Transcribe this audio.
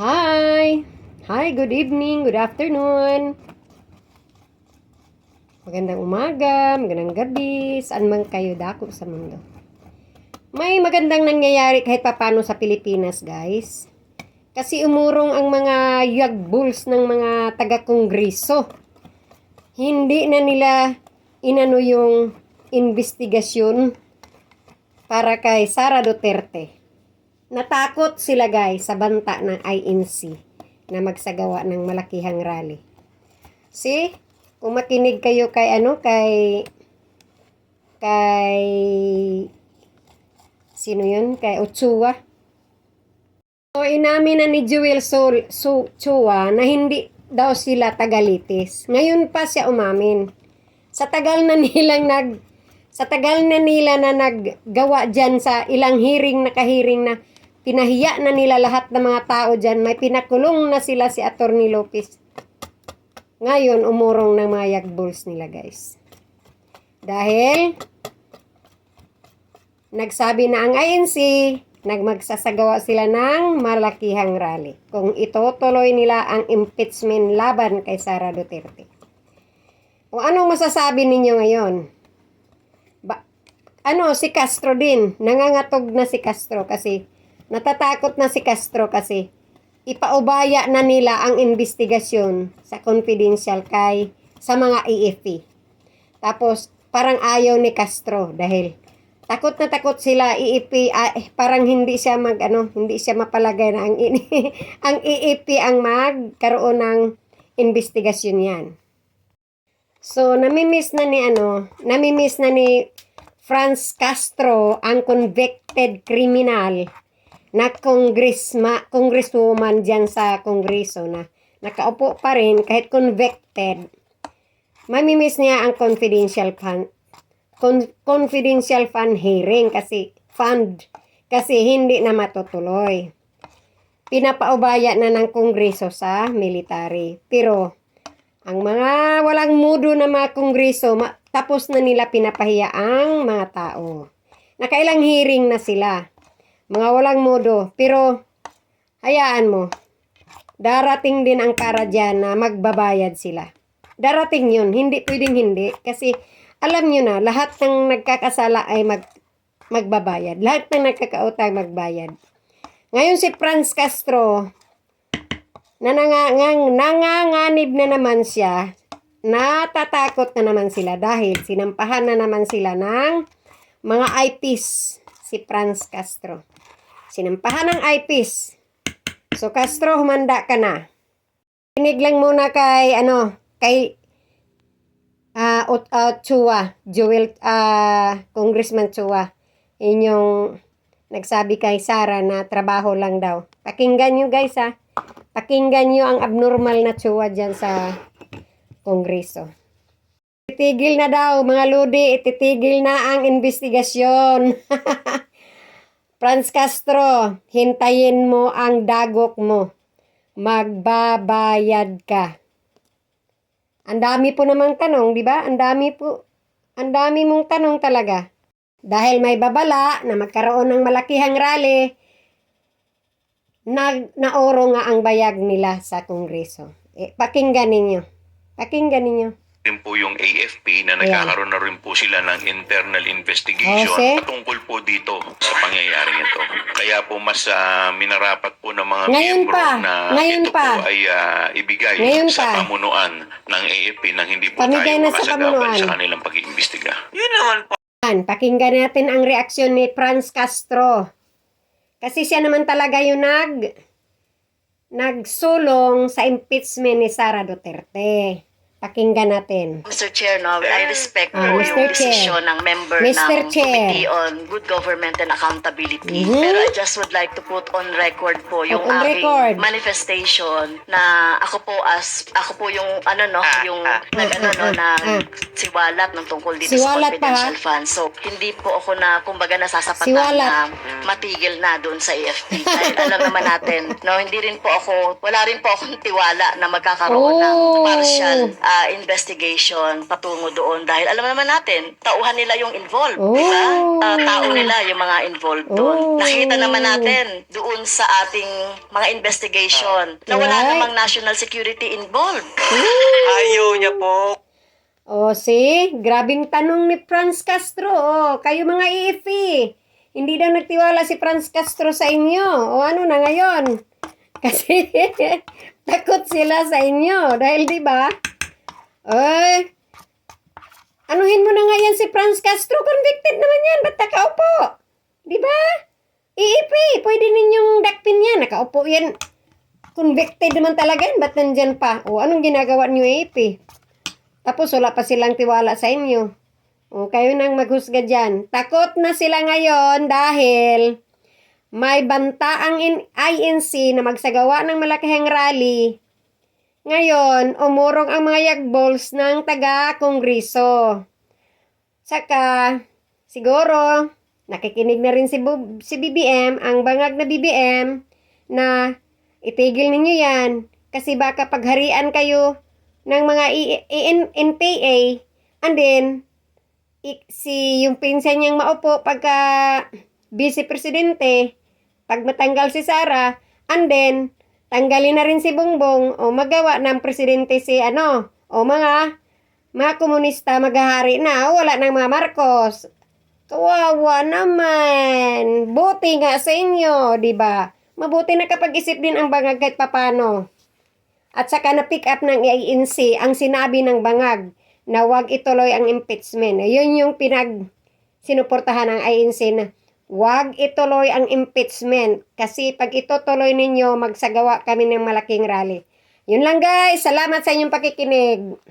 Hi! Hi, good evening, good afternoon. Magandang umaga, magandang gabi, saan man kayo dako sa mundo. May magandang nangyayari kahit papano sa Pilipinas, guys. Kasi umurong ang mga yagbuls ng mga taga-kongreso. Hindi na nila inano yung investigasyon para kay Sara Duterte. Natakot sila guys sa banta ng INC na magsagawa ng malakihang rally. See? Kung makinig kayo kay ano, kay kay sino yun? Kay Ochoa. So, inamin na ni Jewel Sol, so, Chua na hindi daw sila tagalitis. Ngayon pa siya umamin. Sa tagal na nilang nag sa tagal na nila na naggawa dyan sa ilang hearing na kahiring na pinahiya na nila lahat ng mga tao dyan, may pinakulong na sila si Attorney Lopez. Ngayon, umurong ng mga yagbuls nila, guys. Dahil, nagsabi na ang INC, nagmagsasagawa sila ng malakihang rally. Kung itutuloy nila ang impeachment laban kay Sara Duterte. O anong masasabi ninyo ngayon? Ba, ano, si Castro din. Nangangatog na si Castro kasi natatakot na si Castro kasi ipaubaya na nila ang investigasyon sa confidential kay sa mga AFP. Tapos parang ayaw ni Castro dahil takot na takot sila EEP ah, eh, parang hindi siya mag ano hindi siya mapalagay na ang ini- ang EEP ang magkaroon ng investigasyon yan. So namimiss na ni ano, namimiss na ni Franz Castro ang convicted criminal na congressma, congresswoman dyan sa kongreso na nakaupo pa rin kahit convicted. Mamimiss niya ang confidential fund, con- confidential fund hearing kasi fund kasi hindi na matutuloy. Pinapaubaya na ng kongreso sa military. Pero ang mga walang mudo na mga kongreso, ma- tapos na nila pinapahiya ang mga tao. Nakailang hearing na sila. Mga walang mudo. Pero, hayaan mo. Darating din ang para dyan na magbabayad sila. Darating yun. Hindi pwedeng hindi. Kasi, alam nyo na, lahat ng nagkakasala ay mag, magbabayad. Lahat ng nagkakautang magbayad. Ngayon si Franz Castro, nanangang, nanganganib na naman siya, natatakot na naman sila dahil sinampahan na naman sila ng mga IPs si Franz Castro. Sinampahan ng IPs. So Castro, humanda ka na. Kinig lang muna kay ano, kay uh, uh, Chua, Joel ah Congressman Chua. Inyong nagsabi kay Sara na trabaho lang daw. Pakinggan nyo guys ha. Pakinggan nyo ang abnormal na Chua dyan sa Kongreso. Itigil na daw, mga lodi, ititigil na ang investigasyon. Franz Castro, hintayin mo ang dagok mo. Magbabayad ka. Ang dami po namang tanong, di ba? Ang dami po. Ang dami mong tanong talaga. Dahil may babala na magkaroon ng malakihang rally, nag naoro nga ang bayag nila sa Kongreso. Eh, pakinggan ninyo. Pakinggan ninyo. Din po yung AFP na nagkakaroon na rin po sila ng internal investigation Okay. tungkol po dito sa pangyayari ito. Kaya po mas ah, minarapat po ng mga Ngayon miyembro pa, na ngayon ito pa. po ay ah, ibigay Ngayon sa pa. pamunuan ng AFP nang hindi po Pamigay tayo na sa makasagapan pamunuan. sa kanilang pag-iimbestiga. Yan, pakinggan natin ang reaksyon ni Franz Castro. Kasi siya naman talaga yung nag nagsulong sa impeachment ni Sara Duterte. Pakinggan natin. Mr. Chair, no, I respect Ah, po Mr. yung Chair. desisyon ng member Mr. ng Chair. Committee on Good Government and Accountability. Mhm. Pero I just would like to put on record po yung on aking record. manifestation na ako po as ako po yung ano no, yung nag ano no ah, na ah. siwalat ng tungkol dito Siwalat sa confidential funds. So hindi po ako na kumbaga nasasapatan Siwalat. na matigil na doon sa AFP. Dahil alam naman natin, no, hindi rin po ako, wala rin po akong tiwala na magkakaroon ng Oh. partial ah, investigation patungo doon dahil alam naman natin, tauhan nila yung involved, Oh. di ba? Ah, tao nila yung mga involved doon. Oh. Nakita naman natin doon sa ating mga investigation na wala Right. namang national security involved. Ayaw niya po. O, see? Grabing tanong ni Franz Castro. O, kayo mga iifi. Hindi daw nagtiwala si Franz Castro sa inyo. O, ano na ngayon? Kasi takot sila sa inyo. Dahil, di ba? Ay, anuhin mo na nga yan si Franz Castro. Convicted naman yan. Ba't nakaupo? Di ba? Iipi, pwede ninyong dakpin yan. Nakaupo yan. Convicted naman talaga yan. Ba't nandyan pa? O, anong ginagawa niyo, iipi? Tapos wala pa silang tiwala sa inyo. O kayo nang maghusga dyan. Takot na sila ngayon dahil may banta ang in- INC na magsagawa ng malakihang rally. Ngayon, umurong ang mga yagbols ng taga-kongreso. Saka, siguro, nakikinig na rin si, Bu- si BBM, ang bangag na BBM, na itigil ninyo yan kasi baka pagharian kayo ng mga NPA and then si yung pinsan niyang maupo pagka vice presidente pag matanggal si Sara and then tanggalin na rin si Bongbong o magawa ng presidente si ano o mga mga komunista maghahari na wala ng mga Marcos. Kawawa naman. Buti nga sa inyo di ba? Mabuti na kapag isip din ang bangag kahit papano. At saka na-pick up ng INC ang sinabi ng bangag na wag ituloy ang impeachment. Yun yung pinag sinuportahan ng INC na wag ituloy ang impeachment kasi pag itutuloy ninyo magsagawa kami ng malaking rally. Yun lang guys. Salamat sa inyong pakikinig.